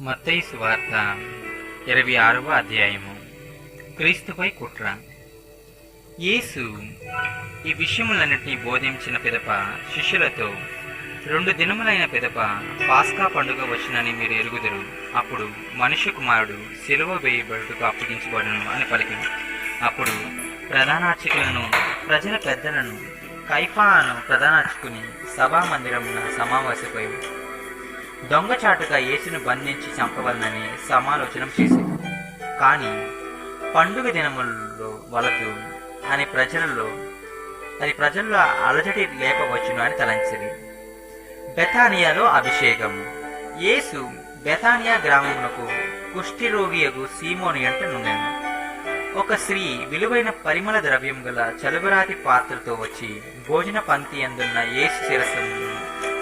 మత్తయి సువార్త ఇరవై ఆరవ అధ్యాయము. క్రీస్తుపై కుట్ర. యేసు ఈ విషయములన్నిటినీ బోధించిన పిదప శిష్యులతో రెండు దినములైన పిదప పాస్కా పండుగ వచ్చినని మీరు ఎరుగుదురు. అప్పుడు మనుష్య కుమారుడు సిలువ వేయబడుటకు అప్పగించబడను అని పలికింది అప్పుడు ప్రధానార్చకులను ప్రజల పెద్దలను కైఫాను ప్రధానార్చకుని సభా మందిరమున సమావేశపోయి దొంగచాటుగా యేసును బంధించి చంపవలనని సమాలోచన చేసింది. కానీ పండుగ దినములలో వలదు అని ప్రజలలో అది ప్రజల్లో అలజడి లేపవచ్చును అని తలంచిరి బెతానియాలో అభిషేకం. యేసు బెతానియా గ్రామమునకు కుష్ఠిరోగియగు సీమోని అంట నుండెను. ఒక స్త్రీ విలువైన పరిమళ ద్రవ్యం గల చలుబరాతి పాత్రతో వచ్చి భోజన పంక్తి అందున్న యేసు శిరస్సును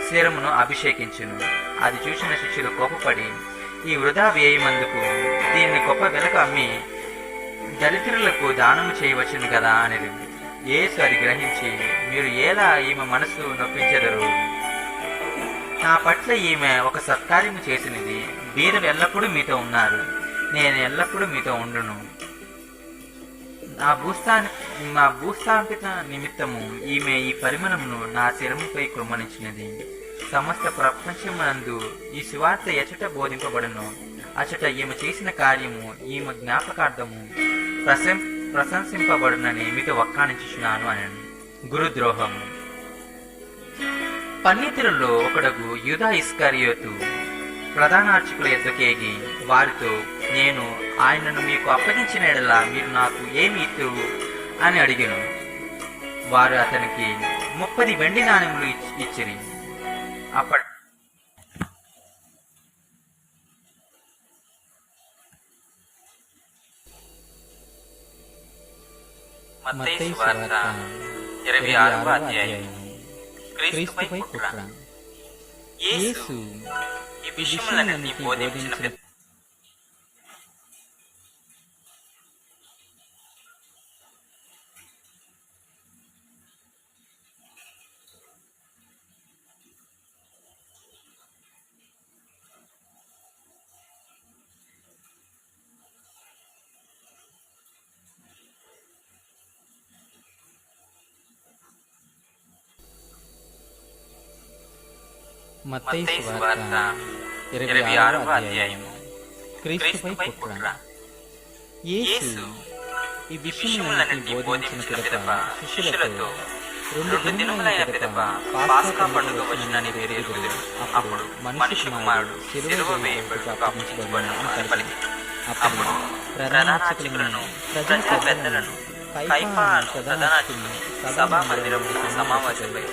శిరమును అభిషేకించును. అది చూసిన శిష్యులు కోపపడి ఈ వృధా వ్యయమందుకు దీన్ని గొప్ప వెలకు అమ్మి దరిద్రులకు దానము చేయవచ్చును కదా అని యేసు అది గ్రహించి మీరు ఎలా ఈమె మనసు నొప్పించెదరు? నా పట్ల ఈమె ఒక సత్కార్యము చేసినది. మీరు ఎల్లప్పుడూ మీతో ఉన్నారు. నేను ఎల్లప్పుడూ మీతో ఉండును. నా భూస్థాని నా భూస్థాపిత నిమిత్తము ఈమె ఈ పరిమళమును నా శిరముపై కుమ్మరించినది. సమస్త ప్రపంచమందు ఈ సువార్త ఎచట బోధింపబడును. అచట ఈమె చేసిన కార్యము ఈమె జ్ఞాపకార్థము ప్రశం ప్రశంసింపబడునని మీతో వక్కాణించుచున్నాను అని గురుద్రోహము పన్నితులలో ఒకడగు యుధా ఇస్కరియోతు ప్రధానార్చకుల ఎద్దుకేగి వారితో నేను ఆయనను మీకు అప్పగించిన ఎడలా మీరు నాకు ఏమి ఇత్తురు అని అడిగాను. వారు అతనికి ముప్పది వెండి నాణెములు ఇచ్చి ఇచ్చిరి. అప్పటి మత్తయి సువార్త ఇరవై ఆరవ అధ్యాయం క్రీస్తుపై కుట్ర యేసు ఈ విషయములన్నింటినీ బోధించిన మత్తయి మత్తయి సువార్త సువార్త ఇరవై ఆరవ అధ్యాయం క్రీస్తుపై కుట్ర యేసు ఈ విషయములన్నింటినీ బోధించిన పిదప శిష్యులతో రెండు దినములైన పిదప పాస్కా పండుగ వచ్చినని వేరే ఎరుగుదురు అప్పుడు మనిషి కుమారుడు సిలువ వేయబడుటకు అప్పగించబడును అని పలికి అప్పుడు ప్రధానార్చకులను ప్రజల పెద్దలను కైఫా ప్రధానార్చకులను సభా సమావేశమై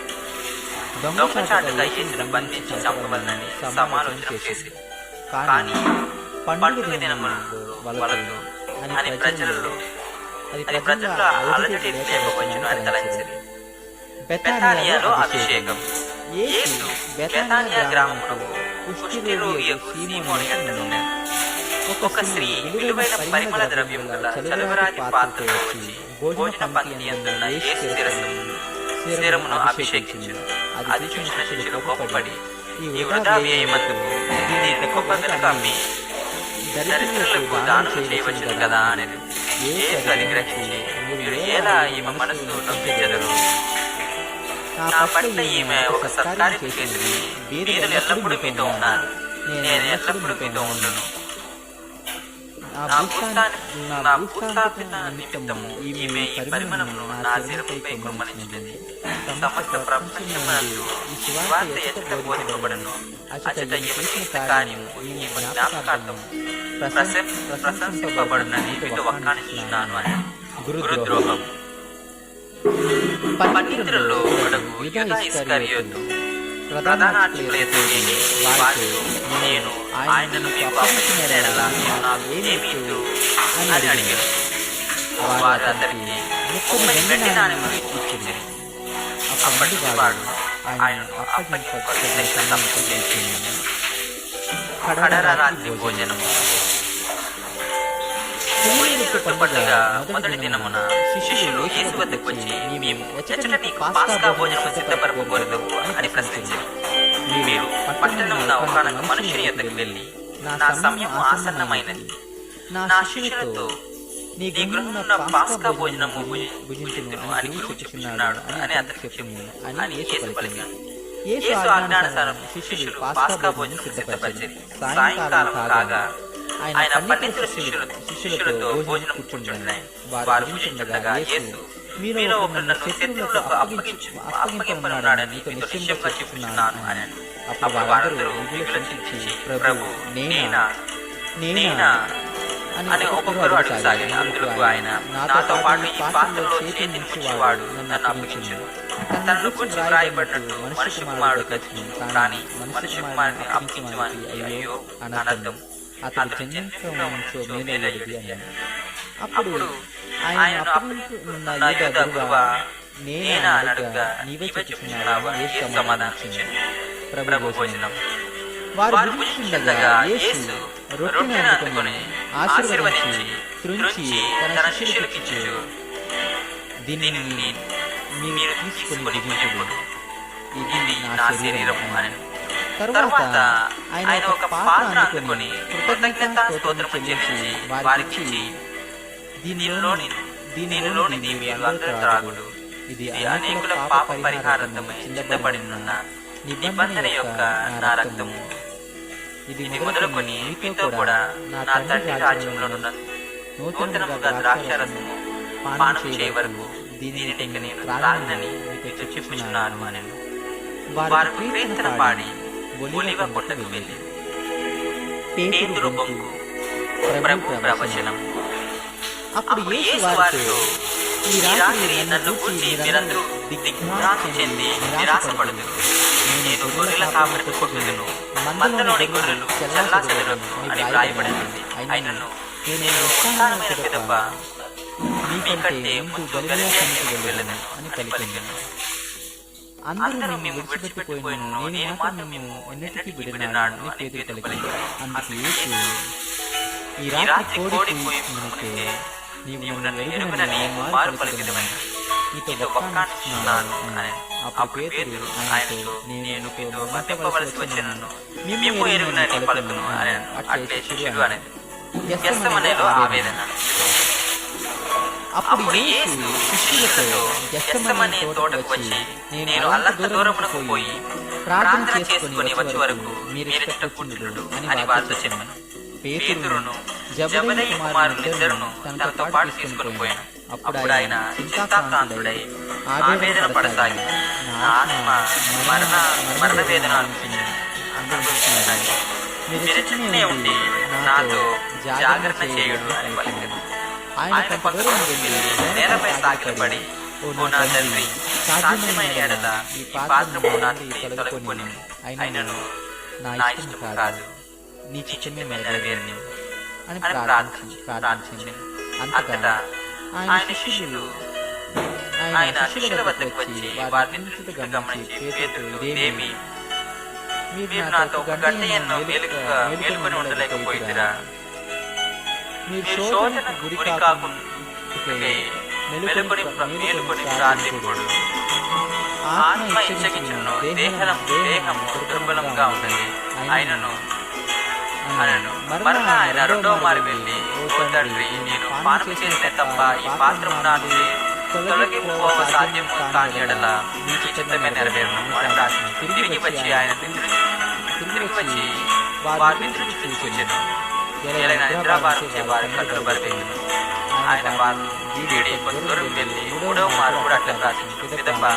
దొంగచాటుగా యేసును బంధించి చంపవలనని సమాలోచన చేసి. కానీ పండుగ దినములలో వలదు అని ప్రజలలో అది ప్రజల్లో అలజడి లేపవచ్చును అని తలంచిరి బెతానియాలో అభిషేకం. యేసు బెతానియా గ్రామములో కుష్ఠిరోగి సీమోని అంటున్నాడు ఒక స్త్రీ విలువైన పరిమళ ద్రవ్యం గల చలువరాతి పాత్రతో వచ్చి భోజన పంక్తి అందున్న యేసు శిరస్సును శిరమును అభిషేకించు అది చూసిన శిష్యులు కోపపడి ఈ వృధా వ్యయమందుకు దీన్ని అమ్మి దరిద్రులకు దానం చేయవచ్చును కదా అని యేసు గ్రహించి మీరు ఎలా ఈమె మనసు నొప్పించెదరు నా పట్ల ఈమె ఒక సత్కార్యం చేసింది. బీదలు ఎల్లప్పుడూ మీతో ఉన్నారు నేను ఎల్లప్పుడూ మీతో ఉండును. నా భూస్థాపిత నిమిత్తము ఈమె ఈ పరిమళమును నా శిరముపై కుమ్మరించినది సమస్త ప్రపంచమందు ఈ సువార్త ఎచ్చట బోధింపబడను అచట ఈమె చేసిన కార్యము ఈమె జ్ఞాపకార్థము. ప్రశం ప్రశంసింపబడునని మీతో వక్కాణిస్తున్నాను అని గురుద్రోహం పన్నితులలో ఒకడు యూదా ఇస్కరియోతు. ప్రధాన ఎదుటి నేను ఆయనను మీకు అప్పగించిన ఎడల మీరు నాకు ఏమి అని అడిగాను వారు అతనికి ముప్పై వెండి నాణెములు ఇచ్చింది అప్పటి వాడు ఆయనను అప్పగింప కడర రాత్రి భోజనము. తిరుమలకు పండుగ మొదటి దినమున శిష్యులు యేసు వద్దకు వచ్చి మేము ఎచ్చట నీకు పాస్కా భోజనము సిద్ధపరపకూడదు అని ప్రశ్నించారు మీరు పట్టణమున ఒకనొక మనుషుని యొద్దకు వెళ్ళి నా సమయం ఆసన్నమైనది. నా శిష్యులతో నీ గృహమున పాస్కా భోజనము భుజించును అని గురువు చెప్పుచున్నాడు అని అతనికి చెప్పు అని యేసు పలికాను యేసు ఆజ్ఞానుసారం శిష్యులు పాస్కా భోజనం సిద్ధపరిచారు సాయంకాలం కాగా ఆయన పన్నెండు శిష్యులు శిష్యులతో భోజనం కూర్చుంటున్నాయి వారు భుజించుండగా యేసు మీలో ఒకరు నన్ను శత్రువులకు అప్పగించు అప్పగింపనున్నాడని మీతో నిశ్చయంగా చెప్పుచున్నాను అని అప్పుడు వారందరూ మిగులు శంకించి ప్రభు నేనా? నేనా? అని ఒక్కొక్కరు అడుగుసాగి అందుకు ఆయన నాతో పాటు ఈ పాత్రలో చేతి నుంచివాడు నన్ను అప్పగించును. తనను గురించి వ్రాయబడినట్టు మనిషి కుమారుడు కానీ మనిషి కుమారుని అప్పగించమని అయ్యో అనర్థం. అతడు జన్మించో మేలైనది అన్నాడు. అప్పుడు ఆయన అప్పగించున్న యూద గురువా నేనా నీవే చెప్పుచున్నావా యేసు సమాధానం ఇచ్చాను ప్రభు భోజనం. వారు యేసు రొట్టెను అందుకొని ఆశీర్వదించి త్రుంచి తన శిష్యులకు దీనిని మీరు తీసుకుని ఇది నా శరీరం అని. తరువాత ఆయన ఒక పాత్ర అందుకొని కృతజ్ఞత స్తోత్రం చెల్లించి వారికి దీనిలోని దీనిలోని మీరు అందరూ త్రాగుడు. ఇది అనేకుల పాప పరిహారార్థమై సిద్ధపడినున్న నిబంధన యొక్క నా రక్తము. ఇది మొదలుకొని మీతో కూడా నా తండ్రి రాజ్యంలో నూతనముగా ద్రాక్షరసము పానం చేయ వరకు దీనిని నేను త్రాగనని మీకు చెప్పుచున్నాను అని వారు కీర్తన పాడి ఒలివ పుట్టకు వెళ్ళి పేతురు బొంకు ప్రభు ప్రవచనం. అప్పుడు యేసు వారితో ఈ రాత్రి నన్ను గురించి మీరందరూ దిగ్భ్రాంతి చెంది నిరాశపడదు నేను గొర్రెల కాపరికి కొట్టుదును మందలోని గొర్రెలు చల్లా చెదరదు అని వ్రాయబడింది అయినను నేను వస్తానని పిదప. మీకంటే ముందు గలిలయానికి వెళ్ళను అని పలికింది అందరూ మేము విడిచిపెట్టిపోయినను నేను మాత్రం మేము ఎన్నటికీ విడినాడు అని పేతురు పలికింది అందుకు ఈ రాత్రి కోడి పోయి మునిగితే నీవు నన్ను మారు పలికిదమని నీతో ఒక్కాడుతున్నాను అని అప్పుడు పేతురు ఆయనతో నేను మీతో మధ్యపవలసి వచ్చినను మేము ఎరుగునని పలుకును అని అట్లే శిష్యుడు అనేది. గెస్తమనేలో ఆవేదన. అప్పుడు యేసు శిష్యులతో గెస్తమనే తోటకు వచ్చి నేను అల్లంత దూరమునకు పోయి ప్రార్థన చేసుకుని వచ్చే వరకు మీరు కూర్చుండు అని వారితో చెప్పాను. పేతురును జబదయి తనతో పాటు తీసుకుని పోయాను. అప్పుడు ఆయన చింతాకాంతుడై ఆవేదన పడసాగి నా ఆత్మ మరణ మరణ వేదన అనిపించింది మీరు ఉండి నాతో జాగ్రత్త చేయుడు అని ఆయన కొంత దూరం వెళ్ళి నేలపై సాగిలపడి ఓ నా తండ్రి సాధ్యమైన ఎడల ఈ పాత్రము నా నుండి తొలగిపోని అయినను నా ఇష్టం కాదు. నీ చిచ్చమే నెరవేరని అని ప్రార్థించి ప్రార్థించింది అంతటా ఆయన శిష్యులు ఆయన శిష్యుల వద్దకు వచ్చి వారిని గమనించి పేతురు ఇదేమి మీరు నాతో ఒక గంట ఎన్నో మేలుగా మేలుకొని ఉండలేకపోయిరా. మీరు శోధన గురి కాకుండా మెలుకొని మేలుకొని ప్రార్థింపుడు ఆత్మ ఇచ్చగించును. దేహం దేహము దుర్బలంగా ఉంటుంది. అయినను. అనను మరణ ఆయన రెండో మారి వెళ్ళి ఓ తండ్రి నేను తప్ప ఈ పాత్రము నా నుండి తొలగిపోవ సాధ్యం కాని ఎడల నీ చిత్తమే నెరవేరును. అని ప్రార్థన తిరిగి వచ్చి ఆయన పితృ తిరిగి వచ్చి వారి పితృని చూచెను. ఏలైనా నిద్రాబారించే వారి కన్నులు బరిపెట్టును ఆయన వారు వీడి కొంత దూరం వెళ్ళి మూడవ మారు కూడా అట్లా ప్రార్థించు విధంగా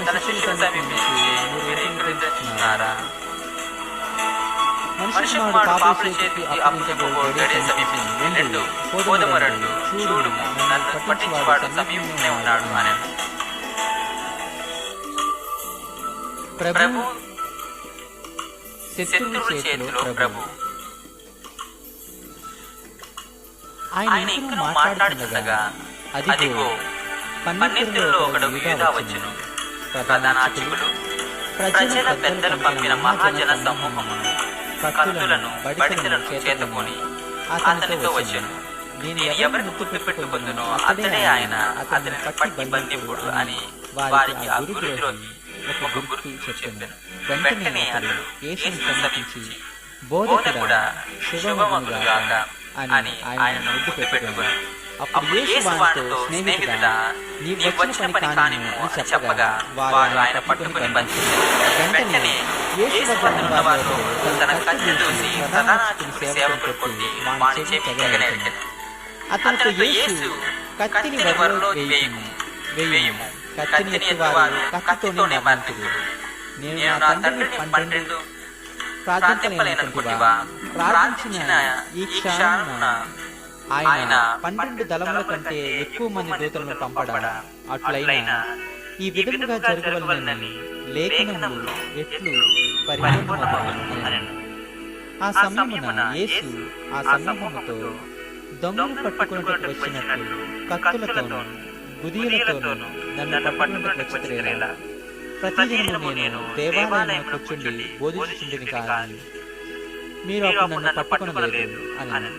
తన శిష్యులు సమీపించి మీరేం గ్రహిస్తున్నారా మనిషి కుమారుడు పాపల చేతికి అప్పగించబో గడియ సమీపించింది రెండు పోదమ రెండు చూడు నన్ను పట్టించేవాడు సమీపంలో ఉన్నాడు అని. ప్రభు శత్రువుల చేతిలో ప్రభు. ఆయన ఇంకను మాట్లాడుతుండగా అదిగో పన్నెండులో ఒకడు యూదా వచ్చును. ప్రధానార్చకులు ప్రజల పెద్దలు పంపిన మహాజన సమూహమును కత్తులను బడిసెలను చేతకొని అతనితో వచ్చాను. నేను ఎవరిని గుర్తు పెట్టుకుందునో అతడే ఆయన అతనిని పట్టి బంధింపుడు అని వారికి ఆ గురుద్రోహి ఒక గుర్తు చెప్పాను. వెంటనే అతడు సమీపించి బోధకుడా శుభమగునుగాక అని ఆయన ముద్దు పెట్టుకుని అప్పుడు యేసు వారితో స్నేహితుడా నీ వచ్చిన పని అని చెప్పగా వారు ఆయన పట్టుకుని బంధించారు వెంటనే యేసు వద్ద ఉన్న వారితో తన కత్తి దూసి ప్రధానార్చకుని సేవకుని కొట్టి వాని తెగనరికెను. అతనితో యేసు కత్తిని వరలో వేయము. వేయము. కత్తిని ఎత్తువారు కత్తితోనే మరణించుదు నేను నా తండ్రిని పన్నెండు ప్రార్థించలేనటువంటివా ప్రార్థించిన ఈ క్షణమున ఆయన పన్నెండు దళముల కంటే ఎక్కువ మంది దూతలను పంపడా. అట్లయినా ఈ విధముగా జరగవలనని లేఖనములు ఎట్లు పరిపూర్ణమగును ఆ సమయమున యేసు ఆ సమూహముతో దొంగలు పట్టుకున్నట్టు వచ్చినట్లు కత్తులతోనూ గుదియలతోనూ నన్ను పట్టుకున్నట్టు వచ్చిరేలా ప్రతిదినము నేను దేవాలయంలో కూర్చుండి కానీ మీరు అప్పుడు నన్ను పట్టుకొనలేదు అని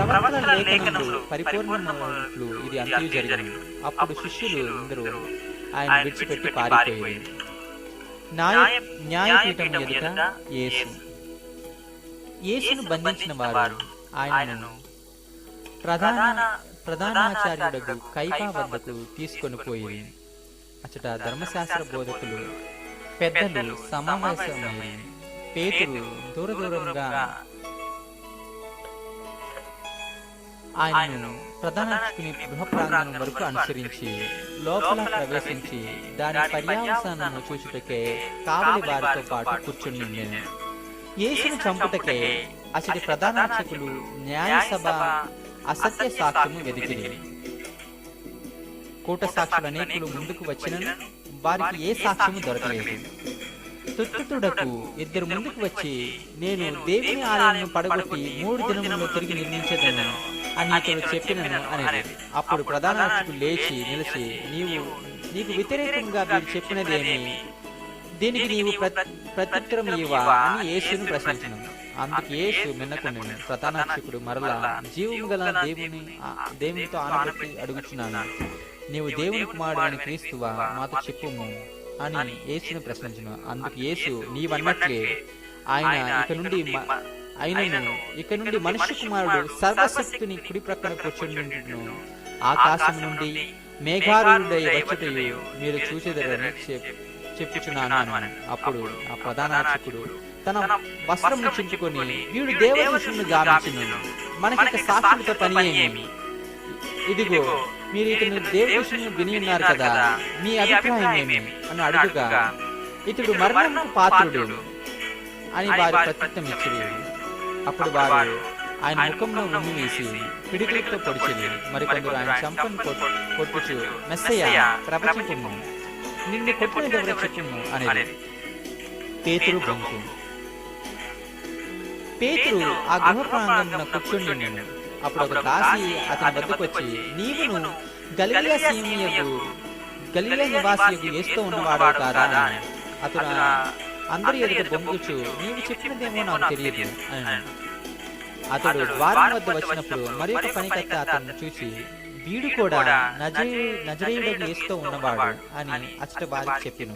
ప్రవక్తల లేఖనములు పరిపూర్ణములు ఇది అంతయు జరిగింది అప్పుడు శిష్యులు అందరూ ఆయన విడిచిపెట్టి న్యాయ న్యాయపీఠం ఎదుట యేసు. యేసును బంధించిన వారు ఆయనను ప్రధాన ప్రధానాచార్యుడు కైపా వద్దకు తీసుకొని పోయి అచ్చట ధర్మశాస్త్ర బోధకులు పెద్దలు సమావేశమై పేతురు దూర దూరంగా ఆయనను ప్రధానార్చకుని గృహ ప్రాంగణం వరకు అనుసరించి లోపల ప్రవేశించి దాని పర్యావసానము చూచుటకే కావలి వారితో పాటు కూర్చుని యేసును చంపుటకే అతడి ప్రధానార్చకులు న్యాయసభ అసత్య సాక్ష్యము వెదికిరి. కూట సాక్షులు అనేకులు ముందుకు వచ్చిన వారికి ఏ సాక్ష్యము దొరకలేదు. తుట్టుతుడకు ఇద్దరు ముందుకు వచ్చి నేను దేవుని ఆలయాన్ని పడగొట్టి మూడు దినములు తిరిగి నిర్మించేదను అని ఇతడు చెప్పినను అనేది. అప్పుడు ప్రధాన అర్చకుడు లేచి నిలిచి నీవు నీకు వ్యతిరేకంగా మీరు చెప్పినదేమి? దీనికి నీవు ప్రత్యుత్తరం ఇవ్వా అని యేసును ప్రశ్నించను అందుకు యేసు మిన్నకొని ప్రధానార్చకుడు మరలా జీవము గల దేవుని దేవునితో ఆనబెట్టి అడుగుచున్నాను. నీవు దేవుని కుమారుడు అని క్రీస్తువా మాతో చెప్పుము అని యేసును ప్రశ్నించను. అందుకు యేసు నీవన్నట్లే ఆయన ఇక నుండి అయినను ఇక నుండి మనుష్య కుమారుడు సర్వశక్తిని కుడి ప్రక్కన కూర్చుండును ఆకాశం నుండి మేఘారుడై వచ్చుటయు మీరు చూసేదరని చెప్- చెప్పుచున్నాను అని అప్పుడు ఆ ప్రధానార్చకుడు తన వస్త్రమును చించుకొని వీడు దేవదూషణను గావించును. మనకి సాక్షులతో పని ఏమి? ఇదిగో మీరు ఇతను దేవదూషణను విని ఉన్నారు కదా. మీ అభిప్రాయం ఏమి? అని అడుగుగా ఇతడు మరణముకు పాత్రుడు అని వారి ప్రత్యుత్తం ఇచ్చిరి. అప్పుడు వారు ఆయన ముఖంలో ఉమ్మి వేసి పిడికిలతో పొడిచింది మరికొందరు ఆయన చంపను కొట్- కొట్టుచు. మెస్సయ్య ప్రపంచము నిన్ను కొట్టిన ఎవరో చెప్పుము అనేది. పేతురు బొంకు పేతురు ఆ గృహ ప్రాంగణంలో కూర్చుండి. అప్పుడు ఒక దాసి అతని వద్దకు వచ్చి నీవును గలిలయ సీమయకు గలిలయ నివాసియకు ఏస్తూ ఉన్నవాడు కాదా అతడు అందరి ఎదుట బొంగుచు నీవు చెప్పినదేమో నాకు తెలియదు. అతడు ద్వారం వద్ద వచ్చినప్పుడు మరి ఒక పనికత్త అతన్ని చూసి వీడు కూడా నజరే నజరేయుడకు ఏస్తూ ఉన్నవాడు అని అచ్చట వారికి చెప్పిను.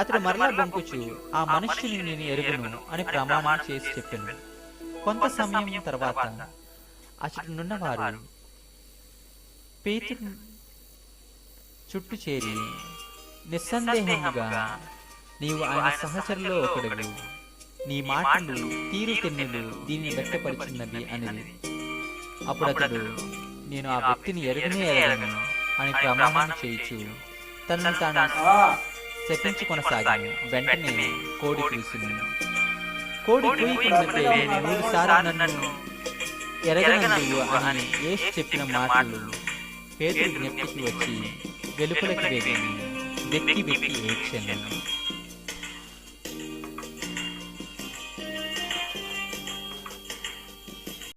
అతడు మరలా బొంకుచు ఆ మనుష్యుని నేను ఎరుగును అని ప్రమాణం చేసి చెప్పాను. కొంత సమయం తర్వాత అతడునున్న వారు పేతురు చుట్టూ చేరి నిస్సందేహముగా నీవు ఆయన సహచరులో ఒకడు నీ మాటలు తీరు తెన్నులు. దీన్ని వ్యక్తపరిచినవి అనేది అప్పుడు అతడు నేను ఆ వ్యక్తిని ఎరుగునే ఎరగను అని ప్రమాణం చేయించు. తనను తాను శపించి కొనసాగాను. వెంటనే కోడి కూసింది కోడి నేను మూడు సార్లు నన్ను ఎరగనందువు అని యేసు చెప్పిన మాటలు పేదలు జ్ఞప్తికి వచ్చి వెలుపలకి వేగి వెక్కి వెక్కి ఏడ్చాను.